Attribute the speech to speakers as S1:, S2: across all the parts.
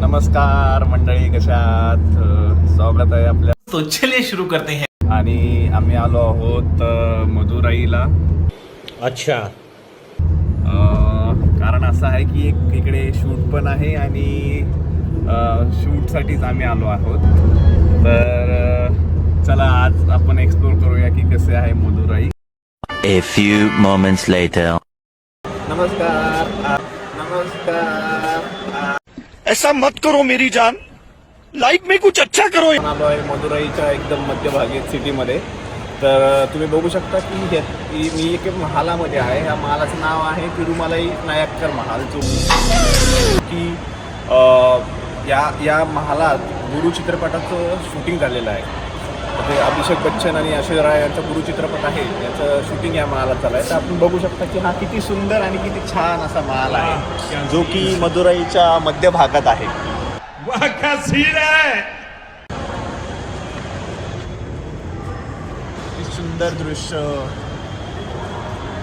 S1: नमस्कार मंडळी कशात स्वागत आहे आपल्या
S2: तो चलिए शुरू करते हैं।
S1: आणि आम्ही आलो आहोत अ, मदुराईला.
S2: अच्छा.
S1: अ, कारण असं आहे की एक इकडे शूट पण आहे आणि शूटसाठीच आम्ही आलो आहोत. तर अ, चला आज आपण एक्सप्लोर करूया की कसे आहे Madurai.
S3: A few moments later.
S1: नमस्कार आ- नमस्कार आ-
S4: ऐसा मत करो मेरी जान। लाईफ मी कुछ अच्छा करो।
S1: आहे मदुराईच्या एकदम मध्यभागी सिटीमध्ये. तर तुम्ही बघू शकता की मी एक महालामध्ये आहे. ह्या महालाचं नाव आहे तिरुमलाई नायक्कर महाल. जो की या या महालात गुरु चित्रपटाचं शूटिंग झालेलं आहे. ते अभिषेक बच्चन आणि अशोक राय यांचा गुरु चित्रपट आहे. याचं शूटिंग या महालात झालं आहे. तर आपण बघू शकता की हा किती सुंदर आणि किती छान असा महाल आहे. जो की मदुराईच्या मध्य भागात आहे. किती सुंदर दृश्य.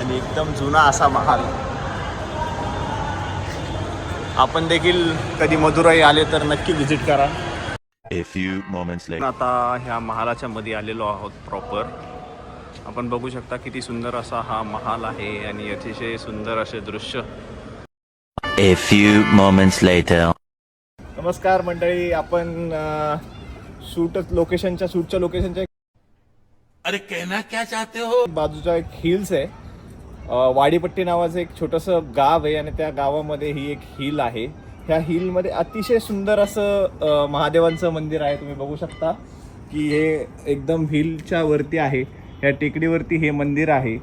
S1: आणि एकदम जुना असा महाल. आपण देखील कधी मदुराई आले तर नक्की व्हिजिट करा.
S3: A few moments later.
S1: आता ह्या महालाच्या मध्ये आलेलो आहोत प्रॉपर आपण बघू शकता किती सुंदर असा हा महाल आहे आणि अतिशय सुंदर असे दृश्य.
S3: A few moments later.
S1: नमस्कार मंडळी आपण शूट लोकेशनच्या शूटच्या लोकेशनच्या
S2: अरे कहना क्या चाहते हो?
S1: बाजूचा एक हिल्स आहे. अ, वाडीपट्टी नावाचं एक छोटंसं गाव आहे आणि त्या गावामध्ये ही एक हिल आहे. ह्या हिलमध्ये अतिशय सुंदर असं महादेवांचं मंदिर आहे तुम्ही बघू शकता. की हे एकदम हिलच्या वरती आहे. ह्या टेकडीवरती हे मंदिर आहे.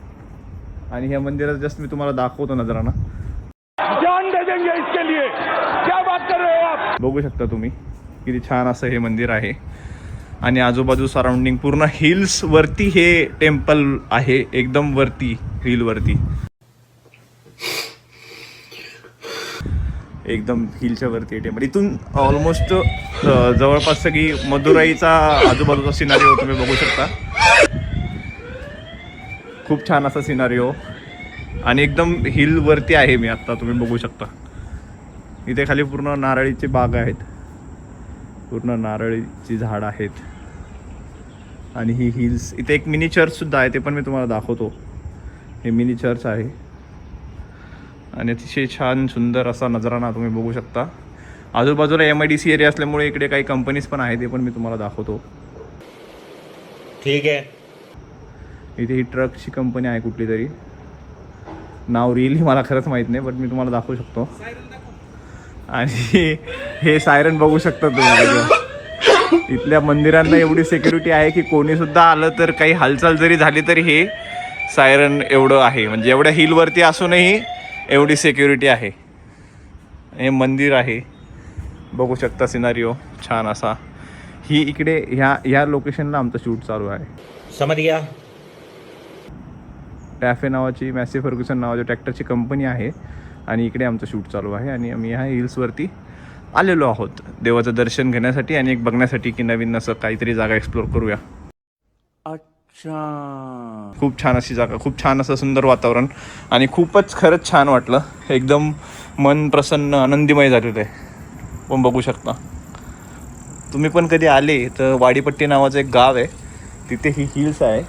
S1: आणि ह्या मंदिरात जस्ट मी तुम्हाला दाखवतो नजराना.
S4: हो
S1: बघू शकता तुम्ही. किती छान असं हे मंदिर आहे. आणि आजूबाजू सराउंडिंग पूर्ण हिल्स वरती हे टेम्पल आहे. एकदम वरती हिल एकदम हिलच्या वरती टेम्पल म्हणजे इथून ऑलमोस्ट जवळपास सगळी मदुराईचा आजूबाजूचा सिनारिओ तुम्ही बघू शकता. खूप छान असा सिनारिओ आणि एकदम हिल वरती आहे मी आता तुम्ही बघू शकता. इथे खाली पूर्ण नारळीची बाग आहेत. पूर्ण नारळीची झाड आहेत. आणि ही हिल्स इथे एक मिनी चर्च सुद्धा आहे ते पण मी तुम्हाला दाखवतो. हे मिनी चर्च आहे. आणि अतिशय छान सुंदर असा नजराना तुम्ही बघू शकता. आजूबाजूला M I D C area असल्यामुळे इकडे काही कंपनीज पण आहेत ते पण मी तुम्हाला दाखवतो.
S2: ठीक है
S1: इथे ही ट्रकची कंपनी आहे कुठली तरी. नाव रिअली मला खरंच माहीत नाही बट मी तुम्हाला दाखवू शकतो. आणि हे सायरन बघू शकता तुम्ही. इथल्या मंदिरांना एवढी सिक्युरिटी आहे की कोणी सुद्धा आलं तर काही हालचाल जरी झाली तरी हे सायरन एवढं आहे. म्हणजे एवढ्या हिलवरती असूनही एवढी सिक्युरिटी आहे. हे मंदिर आहे. बघू शकता सिनारिओ छान असा. ही इकडे ह्या ह्या लोकेशनला आमचं शूट चालू आहे.
S2: समझ गया
S1: टॅफे नावाची मॅसी फर्ग्युसन नावाची ट्रॅक्टरची कंपनी आहे. आणि इकडे आमचं शूट चालू आहे. आणि आम्ही ह्या हिल्सवरती आलेलो आहोत. देवाचं दर्शन घेण्यासाठी आणि एक बघण्यासाठी की नवीन असं काहीतरी जागा एक्सप्लोर करूया. खूप छान अशी जागा खूप छान असं सुंदर वातावरण आणि खूपच खरंच छान वाटलं. एकदम मन प्रसन्न आनंदीमय झालेलं आहे पण बघू शकता. तुम्ही पण कधी आले तर वाडीपट्टी नावाचं एक गाव आहे. तिथे ही हिल्स आहे.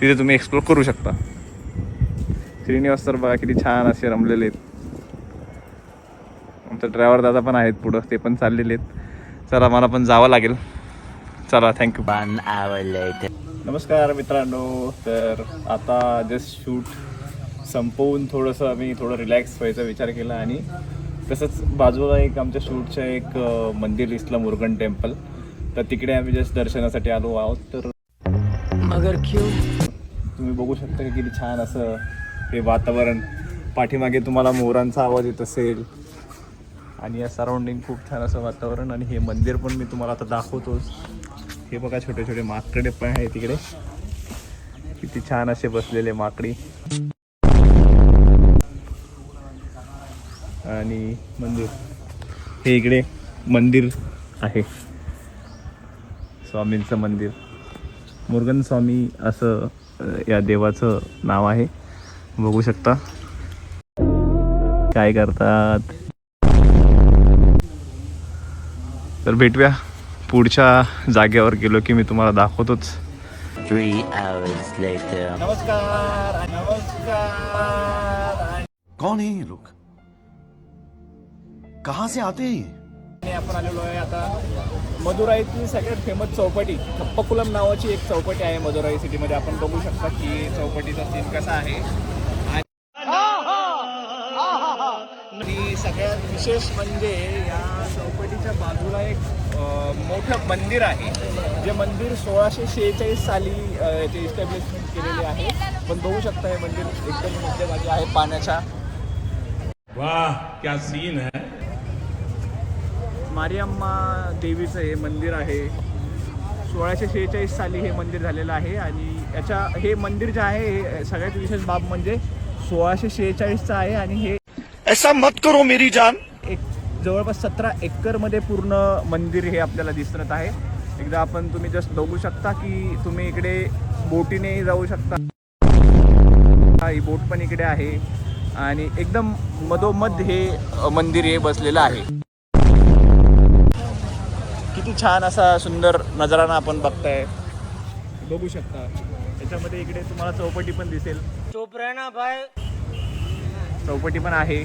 S1: तिथे तुम्ही एक्सप्लोर करू शकता. श्रीनिवास तर बघा किती छान असे रमलेले आहेत. आमचा ड्रायव्हर दादा पण आहेत पुढं ते पण चाललेले आहेत. चला मला पण जावं लागेल. चला थँक्यू. नमस्कार मित्रांनो तर आता जस्ट शूट संपवून थोडंसं आम्ही थोडं रिलॅक्स व्हायचा विचार केला आणि तसंच बाजूला एक आमच्या शूटचं एक मंदिर दिसलं मुरुगन टेम्पल तर तिकडे आम्ही जस्ट दर्शनासाठी आलो आहोत. तर
S3: मगर क्यों?
S1: तुम्ही बघू शकता की किती छान असं हे वातावरण. पाठीमागे तुम्हाला मोरांचा आवाज येत असेल. आणि या सराउंडिंग खूप छान असं वातावरण आणि हे मंदिर पण मी तुम्हाला आता दाखवतोच. हे बघा छोटे छोटे माकडे पण आहे तिकडे किती छान असे बसलेले माकडी. आणि मंदिर. हे इकडे मंदिर आहे. स्वामींचं मंदिर. मुरुगन स्वामी असं या देवाचं नाव आहे. बघू शकता. काय करतात? तर भेटूया. पुढच्या जागेवर गेलो की मी तुम्हाला दाखवतोच. नमस्कार नमस्कार.
S5: कौन है ये लोग? कहां से आते हैं ये?
S1: आणि आपण आलेलो आहे आता मदुराईतील सगळ्यात फेमस चौपाटी. थप्पकुलम नावाची एक चौपाटी आहे मदुराई सिटीमध्ये. आपण बघू शकता की चौपाटीचा सीन कसा आहे. आणि सगळ्यात विशेष म्हणजे या चौपाटीच्या बाजूला एक मोठं मंदिर आहे. जे मंदिर सोळाशे शेहेचाळीस साली याचे इस्टॅब्लिशमेंट केलेले आहे. पण बघू शकता हे मंदिर एकदम मध्यभागी आहे पाण्याच्या.
S2: वाह क्या सीन है.
S1: मारियम्मा देवीचं हे मंदिर आहे. सोळाशे शेहेचाळीस साली हे मंदिर झालेलं आहे आणि याच्या हे मंदिर जे आहे हे सगळ्यात विशेष बाब म्हणजे सोळाशे शेहेचाळीसचं आहे आणि हे
S5: ऐसा मत करो मेरी जान.
S1: जवळपास सतरा एकरमध्ये पूर्ण मंदिर हे आपल्याला दिसत आहे. एकदा आपण तुम्ही जस्ट बघू शकता की तुम्ही इकडे बोटीने जाऊ शकता. ही बोट पण इकडे आहे आणि एकदम मधोमध हे मंदिर हे बसलेलं आहे. किती छान असा सुंदर नजराना आपण बघताय. बघू शकता. त्याच्यामध्ये इकडे तुम्हाला चौपटी पण दिसेल. चौपटी पण आहे.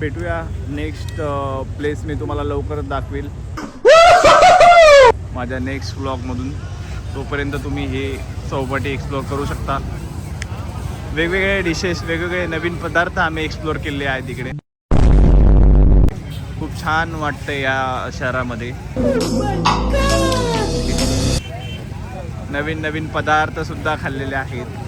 S1: भेटूया. नेक्स्ट प्लेस uh, मी तुम्हाला लवकरच दाखवेल. माझ्या नेक्स्ट ब्लॉगमधून तोपर्यंत तुम्ही हे चौपाटी एक्सप्लोअर करू शकता. वेगवेगळे डिशेस वेगवेगळे नवीन पदार्थ आम्ही एक्सप्लोअर केले आहेत तिकडे. खूप छान वाटतं या शहरामध्ये. नवीन नवीन पदार्थ सुद्धा खाल्लेले आहेत.